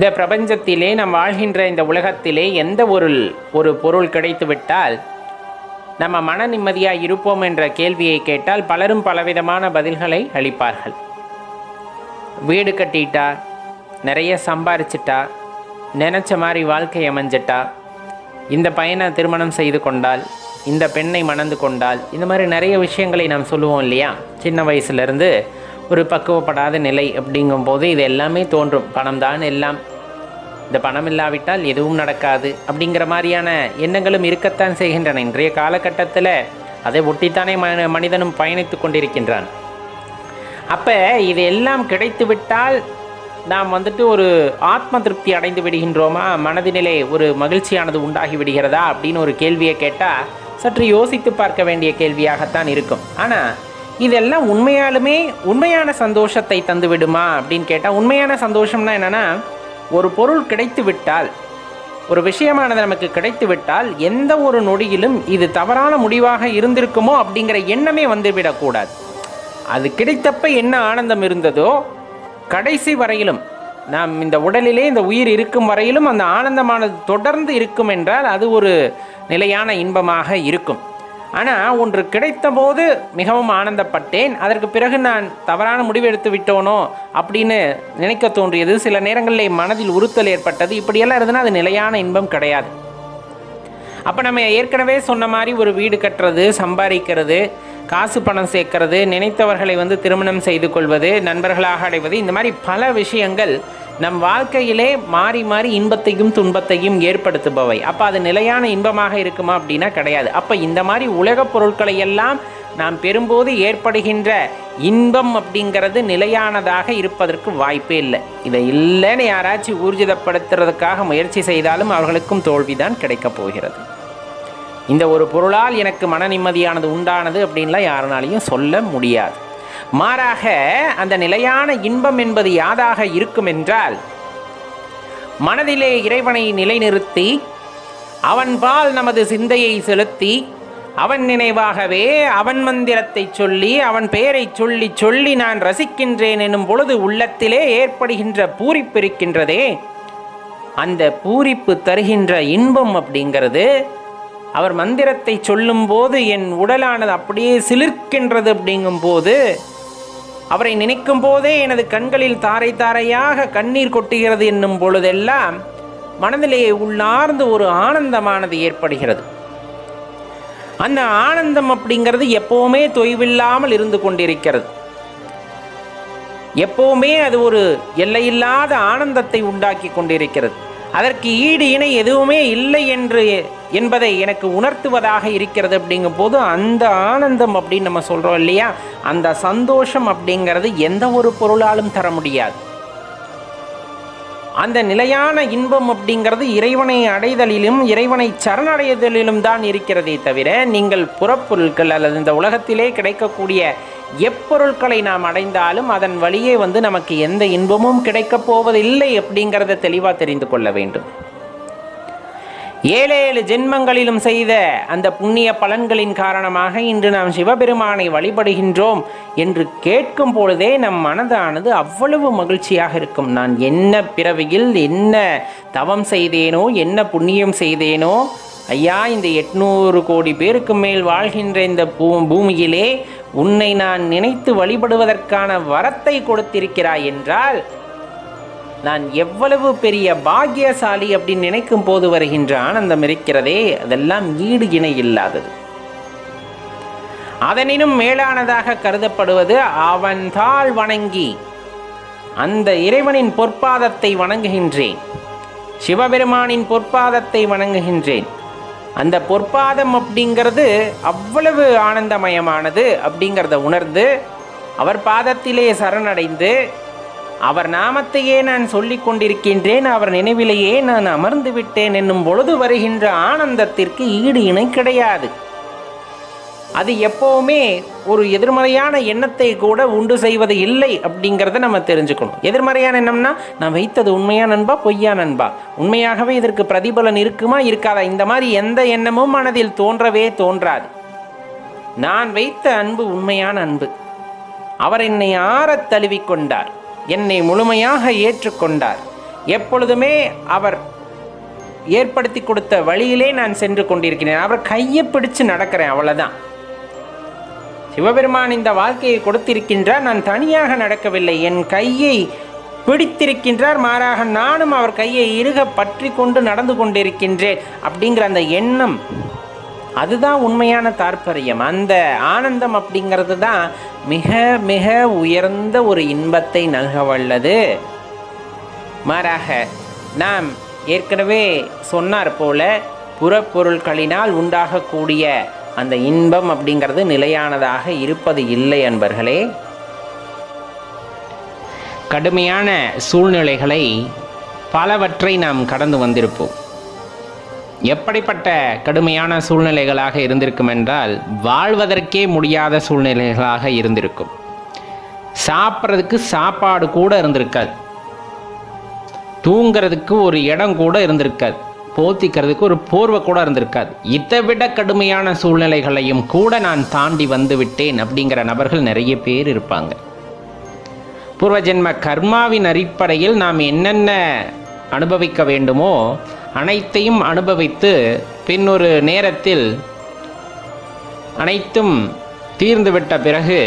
இந்த பிரபஞ்சத்திலே நாம் வாழ்கின்ற இந்த உலகத்திலே எந்த ஒரு ஒரு பொருள் கிடைத்துவிட்டால் நம்ம மன நிம்மதியாக இருப்போம் என்ற கேள்வியை கேட்டால் பலரும் பலவிதமான பதில்களை அளிப்பார்கள். வீடு கட்டிட்டா நிறைய சம்பாரிச்சிட்டா நினச்ச மாதிரி வாழ்க்கை அமைஞ்சிட்டா இந்த பையனை திருமணம் செய்து கொண்டால் இந்த பெண்ணை மணந்து கொண்டால் இந்த மாதிரி நிறைய விஷயங்களை நாம் சொல்லுவோம் இல்லையா? சின்ன வயசுலேருந்து ஒரு பக்குவப்படாத நிலை அப்படிங்கும்போது இது எல்லாமே தோன்றும். பணம் தான் எல்லாம் இந்த பணம் இல்லாவிட்டால் எதுவும் நடக்காது அப்படிங்கிற மாதிரியான எண்ணங்களும் இருக்கத்தான் செய்கின்றன. இன்றைய காலகட்டத்தில் அதை ஒட்டித்தானே ம மனிதனும் பயணித்து கொண்டிருக்கின்றான். அப்போ இது எல்லாம் கிடைத்துவிட்டால் நாம் வந்துட்டு ஒரு ஆத்ம திருப்தி அடைந்து விடுகின்றோமா? மனதினிலே ஒரு மகிழ்ச்சியானது உண்டாகி விடுகிறதா? அப்படின்னு ஒரு கேள்வியை கேட்டால் சற்று யோசித்து பார்க்க வேண்டிய கேள்வியாகத்தான் இருக்கும். ஆனால் இதெல்லாம் உண்மையாலுமே உண்மையான சந்தோஷத்தை தந்து விடுமா அப்படின்னு கேட்டால் உண்மையான சந்தோஷம்னா என்னென்னா ஒரு பொருள் கிடைத்து விட்டால் ஒரு விஷயமானது நமக்கு கிடைத்து விட்டால் எந்த ஒரு நொடியிலும் இது தவறான முடிவாக இருந்திருக்குமோ அப்படிங்கிற எண்ணமே வந்துவிடக்கூடாது. அது கிடைத்தப்ப என்ன ஆனந்தம் இருந்ததோ கடைசி வரையிலும் நாம் இந்த உடலிலே இந்த உயிர் இருக்கும் வரையிலும் அந்த ஆனந்தமானது தொடர்ந்து இருக்கும் என்றால் அது ஒரு நிலையான இன்பமாக இருக்கும். ஆனால் ஒன்று கிடைத்தபோது மிகவும் ஆனந்தப்பட்டேன். அதற்கு பிறகு நான் தவறான முடிவு எடுத்து விட்டோனோ அப்படின்னு நினைக்க தோன்றியது. சில நேரங்களில் மனதில் உறுத்தல் ஏற்பட்டது. இப்படியெல்லாம் இருந்ததுன்னா அது நிலையான இன்பம் கிடையாது. அப்போ நம்ம ஏற்கனவே சொன்ன மாதிரி ஒரு வீடு கட்டுறது சம்பாதிக்கிறது காசு பணம் சேர்க்கறது நினைத்தவர்களை வந்து திருமணம் செய்து கொள்வது நண்பர்களாக அடைவது இந்த மாதிரி பல விஷயங்கள் நம் வாழ்க்கையிலே மாறி மாறி இன்பத்தையும் துன்பத்தையும் ஏற்படுத்துபவை. அப்போ அது நிலையான இன்பமாக இருக்குமா அப்படின்னா கிடையாது. அப்போ இந்த மாதிரி உலகப் பொருட்களை எல்லாம் நாம் பெறும்போது ஏற்படுகின்ற இன்பம் அப்படிங்கிறது நிலையானதாக இருப்பதற்கு வாய்ப்பே இல்லை. இதை இல்லைன்னு யாராச்சும் ஊர்ஜிதப்படுத்துறதுக்காக முயற்சி செய்தாலும் அவர்களுக்கும் தோல்விதான் கிடைக்கப் போகிறது. இந்த ஒரு பொருளால் எனக்கு மன நிம்மதியானது உண்டானது அப்படின்லாம் யாருனாலையும் சொல்ல முடியாது. மாறாக அந்த நிலையான இன்பம் என்பது யாதாக இருக்கும் என்றால் மனதிலே இறைவனை நிலைநிறுத்தி அவன்பால் நமது சிந்தையை செலுத்தி அவன் நினைவாகவே அவன் மந்திரத்தை சொல்லி அவன் பெயரை சொல்லி சொல்லி நான் ரசிக்கின்றேன் எனும் பொழுது உள்ளத்திலே ஏற்படுகின்ற பூரிப்பு இருக்கின்றதே. அந்த பூரிப்பு தருகின்ற இன்பம் அப்படிங்கிறது அவர் மந்திரத்தை சொல்லும்போது என் உடலானது அப்படியே சிலிர்க்கின்றது அப்படிங்கும்போது அவரை நினைக்கும் போதே எனது கண்களில் தாரை தாரையாக கண்ணீர் கொட்டுகிறது என்னும் பொழுதெல்லாம் மனதிலே உள்ளார்ந்து ஒரு ஆனந்தமானது ஏற்படுகிறது. அந்த ஆனந்தம் அப்படிங்கிறது எப்பவுமே தொய்வில்லாமல் இருந்து கொண்டிருக்கிறது. எப்பவுமே அது ஒரு எல்லையில்லாத ஆனந்தத்தை உண்டாக்கி கொண்டிருக்கிறது. அதற்கு ஈடு இணை எதுவுமே இல்லை என்று என்பதை எனக்கு உணர்த்துவதாக இருக்கிறது அப்படிங்கும் போது அந்த ஆனந்தம் அப்படின்னு நம்ம சொல்கிறோம் இல்லையா? அந்த சந்தோஷம் அப்படிங்கிறது எந்த ஒரு பொருளாலும் தர முடியாது. அந்த நிலையான இன்பம் அப்படிங்கிறது இறைவனை அடைதலிலும் இறைவனை சரணடைதலிலும் தான் இருக்கிறதே தவிர நீங்கள் புறப்பொருட்கள் அல்லது இந்த உலகத்திலே கிடைக்கக்கூடிய எப்பொருட்களை நாம் அடைந்தாலும் அதன் வழியே வந்து நமக்கு எந்த இன்பமும் கிடைக்கப் போவதில்லை அப்படிங்கிறத தெளிவாக தெரிந்து கொள்ள வேண்டும். ஏழேழு ஜென்மங்களிலும் செய்த அந்த புண்ணிய பலன்களின் காரணமாக இன்று நாம் சிவபெருமானை வழிபடுகின்றோம் என்று கேட்கும் பொழுதே நம் மனதானது அவ்வளவு மகிழ்ச்சியாக இருக்கும். நான் என்ன பிறவியில் என்ன தவம் செய்தேனோ என்ன புண்ணியம் செய்தேனோ ஐயா இந்த எட்நூறு கோடி பேருக்கு மேல் வாழ்கின்ற இந்த பூ பூமியிலே உன்னை நான் நினைத்து வழிபடுவதற்கான வரத்தை கொடுத்திருக்கிறாய் என்றால் நான் எவ்வளவு பெரிய பாக்கியசாலி அப்படின்னு நினைக்கும் போது வருகின்ற ஆனந்தம் இருக்கிறதே அதெல்லாம் ஈடு இணை இல்லாதது. அதனினும் மேலானதாக கருதப்படுவது அவன் தாள் வணங்கி அந்த இறைவனின் பொற்பாதத்தை வணங்குகின்றேன். சிவபெருமானின் பொற்பாதத்தை வணங்குகின்றேன். அந்த பொற்பாதம் அப்படிங்கிறது அவ்வளவு ஆனந்தமயமானது அப்படிங்கிறத உணர்ந்து அவர் பாதத்திலே சரணடைந்து அவர் நாமத்தையே நான் சொல்லிக் கொண்டிருக்கின்றேன் அவர் நினைவிலேயே நான் அமர்ந்து விட்டேன் என்னும் பொழுது வருகின்ற ஆனந்தத்திற்கு ஈடு இணை கிடையாது. அது எப்போவுமே ஒரு எதிர்மறையான எண்ணத்தை கூட உண்டு செய்வது இல்லை அப்படிங்கிறத நம்ம தெரிஞ்சுக்கணும். எதிர்மறையான எண்ணம்னா நான் வைத்தது உண்மையா நண்பா பொய்யா நண்பா? உண்மையாகவே இதற்கு பிரதிபலன் இருக்குமா இருக்காதா? இந்த மாதிரி எந்த எண்ணமும் மனதில் தோன்றவே தோன்றாது. நான் வைத்த அன்பு உண்மையான அன்பு. அவர் என்னை ஆறத் தழுவிக்கொண்டார் என்னை முழுமையாக ஏற்றுக்கொண்டார். எப்பொழுதுமே அவர் ஏற்படுத்தி கொடுத்த வழியிலே நான் சென்று கொண்டிருக்கிறேன். அவர் கையை பிடிச்சு நடக்கிறேன் அவ்வளோதான் சிவபெருமான் இந்த வாழ்க்கையை கொடுத்திருக்கின்றார் நான் தனியாக நடக்கவில்லை. என் கையை பிடித்திருக்கின்றார் மாறாக நானும் அவர் கையை இறுக பற்றி கொண்டு நடந்து கொண்டிருக்கின்றேன் அப்படிங்கிற அந்த எண்ணம் அதுதான் உண்மையான தாற்பயம். அந்த ஆனந்தம் அப்படிங்கிறது தான் மிக மிக உயர்ந்த ஒரு இன்பத்தை நல்க வல்லது மாறாக நாம் ஏற்கனவே சொன்னார் போல புறப்பொருட்களினால் உண்டாகக்கூடிய அந்த இன்பம் அப்படிங்கிறது நிலையானதாக இருப்பது இல்லை அன்பர்களே. கடுமையான சூழ்நிலைகளை பலவற்றை நாம் கடந்து வந்திருப்போம். எப்படிப்பட்ட கடுமையான சூழ்நிலைகளாக இருந்திருக்கும் என்றால் வாழ்வதற்கே முடியாத சூழ்நிலைகளாக இருந்திருக்கும். சாப்பிட்றதுக்கு சாப்பாடு கூட இருந்திருக்காது. தூங்கிறதுக்கு ஒரு இடம் கூட இருந்திருக்காது. போத்திக்கிறதுக்கு ஒரு போர்வை கூட இருந்திருக்காது. இதை விட கடுமையான சூழ்நிலைகளையும் கூட நான் தாண்டி வந்து விட்டேன் அப்படிங்கிற நபர்கள் நிறைய பேர் இருப்பாங்க. பூர்வஜென்ம கர்மாவின் அடிப்படையில் நாம் என்னென்ன அனுபவிக்க வேண்டுமோ அனைத்தையும் அனுபவித்து பின்னொரு நேரத்தில் அனைத்தும் தீர்ந்துவிட்ட பிறகு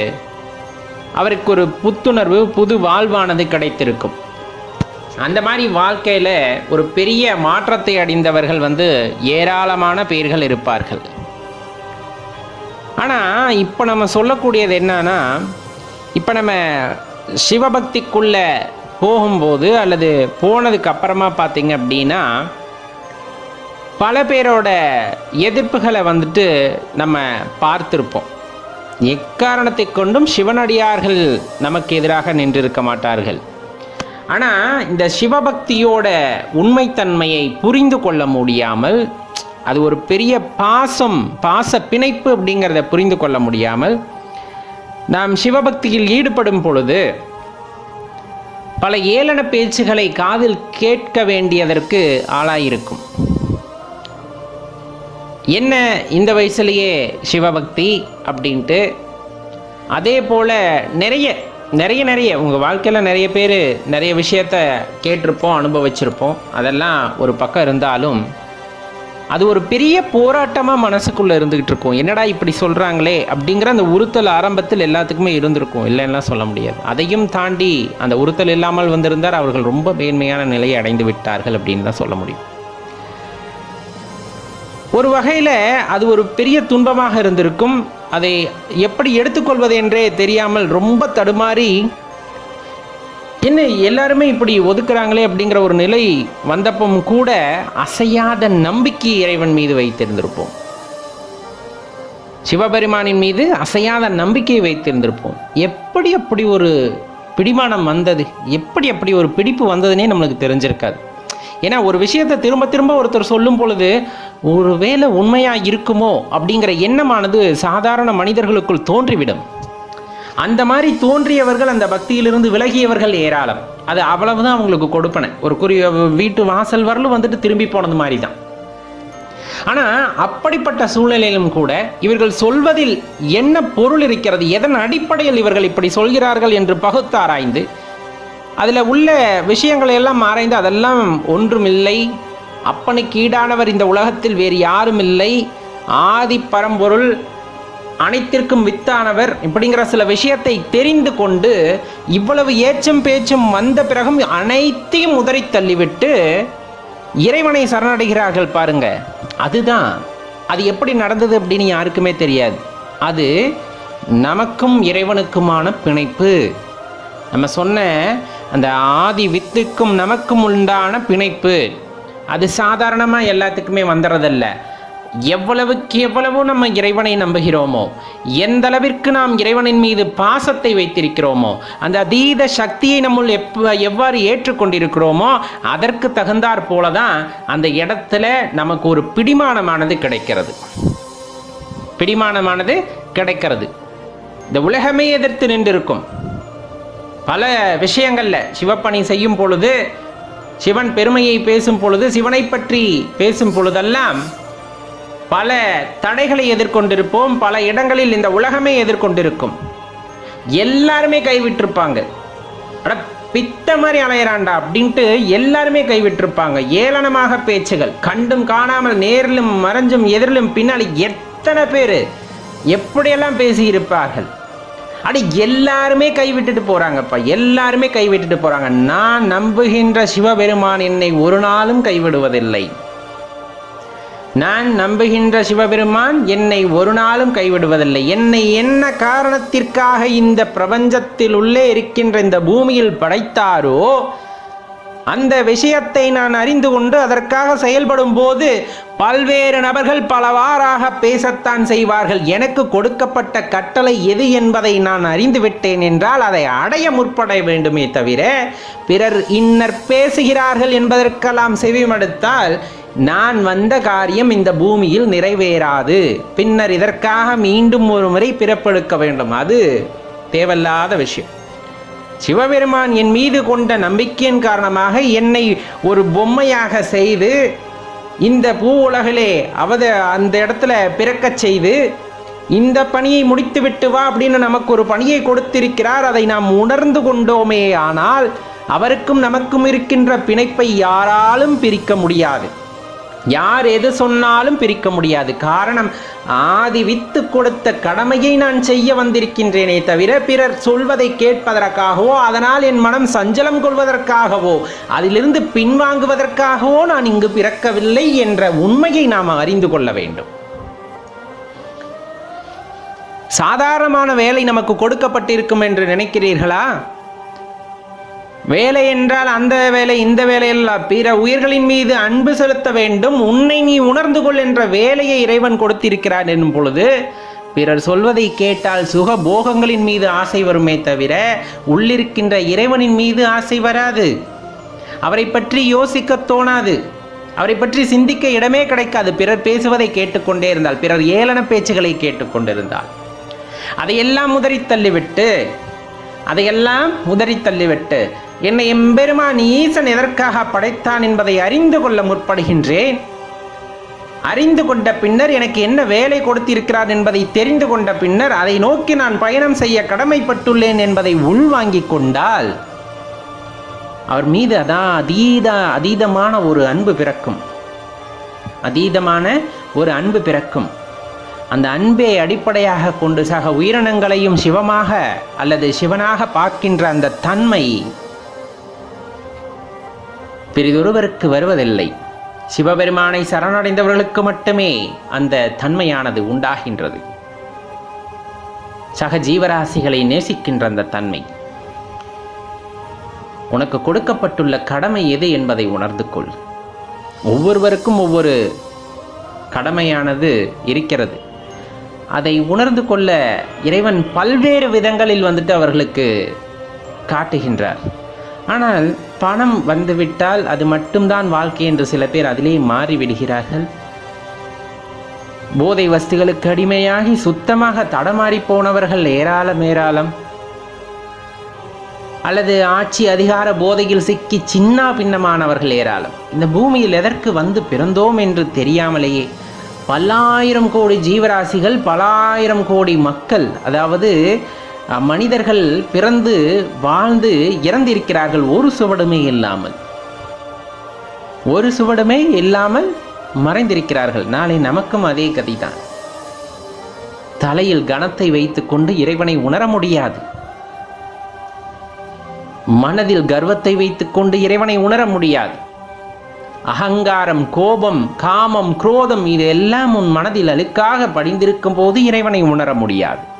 அவருக்கு ஒரு புத்துணர்வு புது வாழ்வானது கிடைத்திருக்கும். அந்த மாதிரி வாழ்க்கையில் ஒரு பெரிய மாற்றத்தை அடைந்தவர்கள் வந்து ஏராளமான பேர்கள் இருப்பார்கள். ஆனால் இப்போ நம்ம சொல்லக்கூடியது என்னன்னா இப்போ நம்ம சிவபக்திக்குள்ளே போகும்போது அல்லது போனதுக்கு அப்புறமா பார்த்தீங்க அப்படின்னா பல பேரோட எதிர்ப்புகளை வந்துட்டு நம்ம பார்த்துருப்போம். எக்காரணத்தை கொண்டும் சிவனடியார்கள் நமக்கு எதிராக நின்றிருக்க மாட்டார்கள். ஆனால் இந்த சிவபக்தியோட உண்மைத்தன்மையை புரிந்து கொள்ள முடியாமல் அது ஒரு பெரிய பாசம் பாச பிணைப்பு அப்படிங்கிறத புரிந்து கொள்ள முடியாமல் நாம் சிவபக்தியில் ஈடுபடும் பொழுது பல ஏளன பேச்சுகளை காதில் கேட்க வேண்டியதற்கு ஆளாயிருக்கும். என்ன இந்த வயசுலேயே சிவபக்தி அப்படின்ட்டு? அதே போல் நிறைய நிறைய நிறைய உங்கள் வாழ்க்கையில் நிறைய பேர் நிறைய விஷயத்த கேட்டிருப்போம் அனுபவிச்சிருப்போம். அதெல்லாம் ஒரு பக்கம் இருந்தாலும் அது ஒரு பெரிய போராட்டமாக மனசுக்குள்ளே இருந்துக்கிட்டு இருக்கும். என்னடா இப்படி சொல்கிறாங்களே அப்படிங்கிற அந்த உறுத்தல் ஆரம்பத்தில் எல்லாத்துக்குமே இருந்திருக்கும். இல்லைன்னா சொல்ல முடியாது. அதையும் தாண்டி அந்த உறுத்தல் இல்லாமல் வந்திருந்தார். அவர்கள் ரொம்ப மேன்மையான நிலையை அடைந்து விட்டார்கள் அப்படின்னு தான் சொல்ல முடியும். ஒரு வகையில் அது ஒரு பெரிய துன்பமாக இருந்திருக்கும். அதை எப்படி எடுத்துக்கொள்வது என்றே தெரியாமல் ரொம்ப தடுமாறி என்ன எல்லாருமே இப்படி ஒதுக்குறாங்களே அப்படிங்கிற ஒரு நிலை வந்தப்பும் கூட அசையாத நம்பிக்கை இறைவன் மீது வைத்திருந்திருப்போம். சிவபெருமானின் மீது அசையாத நம்பிக்கை வைத்திருந்திருப்போம். எப்படி அப்படி ஒரு பிடிமானம் வந்தது? எப்படி அப்படி ஒரு பிடிப்பு வந்ததுன்னே நம்மளுக்கு தெரிஞ்சிருக்காது. ஏன்னா ஒரு விஷயத்தை திரும்ப திரும்ப ஒருத்தர் சொல்லும் பொழுது ஒரு வேலை உண்மையாக இருக்குமோ அப்படிங்கிற எண்ணமானது சாதாரண மனிதர்களுக்குள் தோன்றிவிடும். அந்த மாதிரி தோன்றியவர்கள் அந்த பக்தியிலிருந்து விலகியவர்கள் ஏராளம். அது அவ்வளவுதான் அவங்களுக்கு கொடுப்பன. ஒரு குறி வீட்டு வாசல் வரலும் வந்துட்டு திரும்பி போனது மாதிரி தான் ஆனால் அப்படிப்பட்ட சூழ்நிலையிலும் கூட இவர்கள் சொல்வதில் என்ன பொருள் இருக்கிறது எதன் அடிப்படையில் இவர்கள் இப்படி சொல்கிறார்கள் என்று பகுத்தாராய்ந்து அதில் உள்ள விஷயங்களை எல்லாம் ஆராய்ந்து அதெல்லாம் ஒன்றுமில்லை. அப்பனுக்கு ஈடானவர் இந்த உலகத்தில் வேறு யாரும் இல்லை ஆதி பரம்பொருள் அனைத்திற்கும் வித்தானவர். இப்படிங்கிற சில விஷயத்தை தெரிந்து கொண்டு இவ்வளவு ஏச்சும் பேச்சும் வந்த பிறகும் அனைத்தையும் உதறி தள்ளிவிட்டு இறைவனை சரணடைகிறார்கள் பாருங்க. அதுதான். அது எப்படி நடந்தது அப்படின்னு யாருக்குமே தெரியாது. அது நமக்கும் இறைவனுக்குமான பிணைப்பு. நம்ம சொன்ன அந்த ஆதி வித்துக்கும் நமக்கும் உண்டான பிணைப்பு. அது சாதாரணமாக எல்லாத்துக்குமே வந்துடுறதில்ல எவ்வளவுக்கு எவ்வளவு நம்ம இறைவனை நம்புகிறோமோ எந்த அளவிற்கு நாம் இறைவனின் மீது பாசத்தை வைத்திருக்கிறோமோ அந்த அதீத சக்தியை நம்முள் எப் எவ்வாறு ஏற்றுக்கொண்டிருக்கிறோமோ அதற்கு தகுந்தாற் போல தான் அந்த இடத்துல நமக்கு ஒரு பிடிமானமானது கிடைக்கிறது. பிடிமானமானது கிடைக்கிறது. இந்த உலகமே எதிர்த்து நின்றிருக்கும். பல விஷயங்களில் சிவப்பணி செய்யும் பொழுது சிவன் பெருமையை பேசும் பொழுது சிவனை பற்றி பேசும் பொழுதெல்லாம் பல தடைகளை எதிர்கொண்டிருப்போம் பல இடங்களில் இந்த உலகமே எதிர்கொண்டிருக்கும். எல்லாருமே கைவிட்டிருப்பாங்க. பித்த மாதிரி அலையிறாண்டா அப்படின்ட்டு எல்லாருமே கைவிட்டிருப்பாங்க. ஏளனமாக பேச்சுகள் கண்டும் காணாமல் நேரிலும் மறைஞ்சும் எதிரிலும் பின்னால் எத்தனை பேர் எப்படியெல்லாம் பேசியிருப்பார்கள்? அடி எல்லாருமே கைவிட்டுட்டு போகிறாங்கப்பா எல்லாருமே கைவிட்டுட்டு போகிறாங்க நான் நம்புகின்ற சிவபெருமான் என்னை ஒரு நாளும் கைவிடுவதில்லை. நான் நம்புகின்ற சிவபெருமான் என்னை ஒரு நாளும் கைவிடுவதில்லை. என்னை என்ன காரணத்திற்காக இந்த பிரபஞ்சத்தில் உள்ளே இருக்கின்ற இந்த பூமியில் படைத்தாரோ அந்த விஷயத்தை நான் அறிந்து கொண்டு அதற்காக செயல்படும் போது பல்வேறு நபர்கள் பலவாறாக பேசத்தான் செய்வார்கள். எனக்கு கொடுக்கப்பட்ட கட்டளை எது என்பதை நான் அறிந்து விட்டேன் என்றால் அதை அடைய முற்பட வேண்டுமே தவிர பிறர் இன்னர் பேசுகிறார்கள் என்பதற்கெல்லாம் செவிமடுத்தால் நான் வந்த காரியம் இந்த பூமியில் நிறைவேறாது. பின்னர் இதற்காக மீண்டும் ஒரு முறை பிறப்பெடுக்க வேண்டும். அது தேவையில்லாத விஷயம். சிவபெருமான் என் மீது கொண்ட நம்பிக்கையின் காரணமாக என்னை ஒரு பொம்மையாக செய்து இந்த பூ உலகிலே அவத அந்த இடத்துல பிறக்கச் செய்து இந்த பணியை முடித்து விட்டு வா அப்படின்னு நமக்கு ஒரு பணியை கொடுத்திருக்கிறார். அதை நாம் உணர்ந்து கொண்டோமே ஆனால் அவருக்கும் நமக்கும் இருக்கின்ற பிணைப்பை யாராலும் பிரிக்க முடியாது. யார் எது சொன்னாலும் பிரிக்க முடியாது. காரணம் ஆதி வித்து கொடுத்த கடமையை நான் செய்ய வந்திருக்கின்றேனே தவிர பிறர் சொல்வதை கேட்பதற்காகவோ அதனால் என் மனம் சஞ்சலம் கொள்வதற்காகவோ அதிலிருந்து பின்வாங்குவதற்காகவோ நான் இங்கு பிறக்கவில்லை என்ற உண்மையை நாம் அறிந்து கொள்ள வேண்டும். சாதாரணமான வேலை நமக்கு கொடுக்கப்பட்டிருக்கும் என்று நினைக்கிறீர்களா? வேலை என்றால் அந்த வேலை இந்த வேலையல்ல பிற உயிர்களின் மீது அன்பு செலுத்த வேண்டும். உன்னை நீ உணர்ந்து கொள் என்ற வேலையை இறைவன் கொடுத்திருக்கிறார் என்னும் பொழுது பிறர் சொல்வதை கேட்டால் சுக போகங்களின் மீது ஆசை வருமே தவிர உள்ளிருக்கின்ற இறைவனின் மீது ஆசை வராது. அவரை பற்றி யோசிக்க தோணாது. அவரை பற்றி சிந்திக்க இடமே கிடைக்காது. பிறர் பேசுவதை கேட்டுக்கொண்டே இருந்தால் பிறர் ஏளன பேச்சுகளை கேட்டுக்கொண்டிருந்தால். அதையெல்லாம் உதறி தள்ளிவிட்டு அதையெல்லாம் உதறி தள்ளிவிட்டு என்னை எம்பெருமான் ஈசன் எதற்காக படைத்தான் என்பதை அறிந்து கொள்ள முற்படுகின்றேன். அறிந்து கொண்ட பின்னர் எனக்கு என்ன வேலை கொடுத்திருக்கிறார் என்பதை தெரிந்து கொண்ட பின்னர் அதை நோக்கி நான் பயணம் செய்ய கடமைப்பட்டுள்ளேன் என்பதை உள்வாங்கிக் கொண்டால் அவர் மீது அதான் அதீத அதீதமான ஒரு அன்பு பிறக்கும். அதீதமான ஒரு அன்பு பிறக்கும். அந்த அன்பை அடிப்படையாக கொண்டு சக உயிரினங்களையும் சிவமாக அல்லது சிவனாக பார்க்கின்ற அந்த தன்மை பிறிதொருவருக்கு வருவதில்லை. சிவபெருமானை சரணடைந்தவர்களுக்கு மட்டுமே அந்த தன்மையானது உண்டாகின்றது. சக ஜீவராசிகளை நேசிக்கின்ற அந்த தன்மை. உனக்கு கொடுக்கப்பட்டுள்ள கடமை எது என்பதை உணர்ந்து கொள். ஒவ்வொருவருக்கும் ஒவ்வொரு கடமையானது இருக்கிறது. அதை உணர்ந்து கொள்ள இறைவன் பல்வேறு விதங்களில் வந்துட்டு அவர்களுக்கு காட்டுகின்றார். ஆனால் பணம் வந்துவிட்டால் அது மட்டும்தான் வாழ்க்கை என்று சில பேர் அதிலே மாறிவிடுகிறார்கள். போதை வஸ்துகளுக்கு அடிமையாகி சுத்தமாக தடமாறி போனவர்கள் ஏராளம் ஏராளம். அல்லது ஆட்சி அதிகார போதையில் சிக்கி சின்ன பின்னமானவர்கள் ஏராளம். இந்த பூமியில் எதற்கு வந்து பிறந்தோம் என்று தெரியாமலேயே பல்லாயிரம் கோடி ஜீவராசிகள் பல்லாயிரம் கோடி மக்கள் அதாவது மனிதர்கள் பிறந்து வாழ்ந்து இறந்திருக்கிறார்கள். ஒரு சுவடுமே இல்லாமல். ஒரு சுவடுமே இல்லாமல் மறைந்திருக்கிறார்கள். நாளை நமக்கும் அதே கதிதான். தலையில் கனத்தை வைத்துக்கொண்டு இறைவனை உணர முடியாது. மனதில் கர்வத்தை வைத்துக்கொண்டு இறைவனை உணர முடியாது. அகங்காரம் கோபம் காமம் குரோதம் இது எல்லாம் உன் மனதில் அழுக்காக படிந்திருக்கும் போது இறைவனை உணர முடியாது.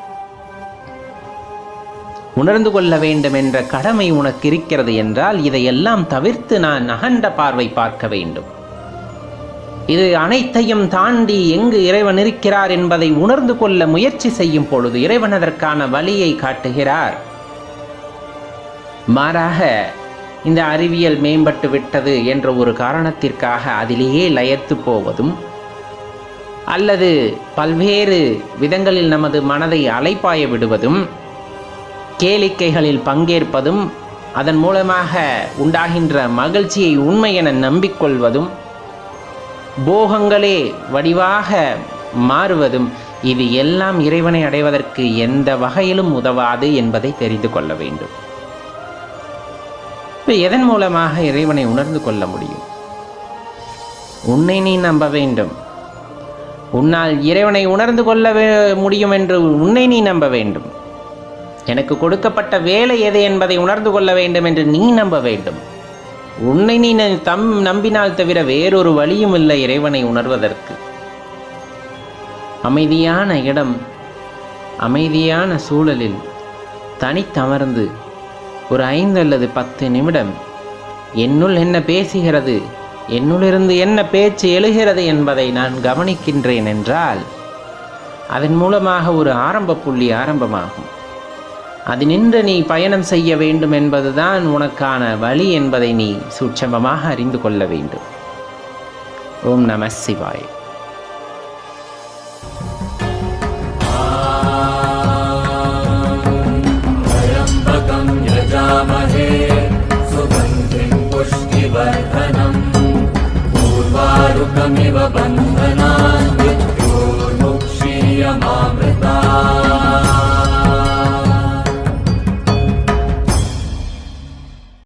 உணர்ந்து கொள்ள வேண்டும் என்ற கடமை உனக்கு இருக்கிறது என்றால் இதையெல்லாம் தவிர்த்து நான் அகண்ட பார்வை பார்க்க வேண்டும். இது அனைத்தையும் தாண்டி எங்கு இறைவன் இருக்கிறார் என்பதை உணர்ந்து கொள்ள முயற்சி செய்யும் பொழுது இறைவன் அதற்கான வழியை காட்டுகிறார். மாறாக இந்த அறிவியல் மேம்பட்டு விட்டது என்ற ஒரு காரணத்திற்காக அதிலேயே லயத்து போவதும் அல்லது பல்வேறு விதங்களில் நமது மனதை அலைப்பாய விடுவதும் கேளிக்கைகளில் பங்கேற்பதும் அதன் மூலமாக உண்டாகின்ற மகிழ்ச்சியை உண்மை என நம்பிக்கொள்வதும் போகங்களே வடிவாக மாறுவதும் இது எல்லாம் இறைவனை அடைவதற்கு எந்த வகையிலும் உதவாது என்பதை தெரிந்து கொள்ள வேண்டும். இப்போ எதன் மூலமாக இறைவனை உணர்ந்து கொள்ள முடியும்? உன்னை நீ நம்ப வேண்டும். உன்னால் இறைவனை உணர்ந்து கொள்ள முடியும் என்று உன்னை நீ நம்ப வேண்டும். எனக்கு கொடுக்கப்பட்ட வேலை எது என்பதை உணர்ந்து கொள்ள வேண்டும் என்று நீ நம்ப வேண்டும். உன்னை நீ தம் நம்பினால் தவிர வேறொரு வழியும் இல்லை இறைவனை உணர்வதற்கு. அமைதியான இடம் அமைதியான சூழலில் தனித்தமர்ந்து ஒரு ஐந்து அல்லது பத்து நிமிடம் என்னுள் என்ன பேசுகிறது என்னுள்ளிருந்து என்ன பேச்சு எழுகிறது என்பதை நான் கவனிக்கின்றேன் என்றால் அதன் மூலமாக ஒரு ஆரம்ப புள்ளி ஆரம்பமாகும். அது நின்று நீ பயணம் செய்ய வேண்டும் என்பதுதான் உனக்கான வழி என்பதை நீ சூட்சமமாக அறிந்து கொள்ள வேண்டும் ஓம் நம சிவாய் त्र्यम्बकं यजामहे सुगन्धिं पुष्टिवर्धनम् पूर्वारुकमिव बन्धनान् मृत्योर्मुक्षीयमामृ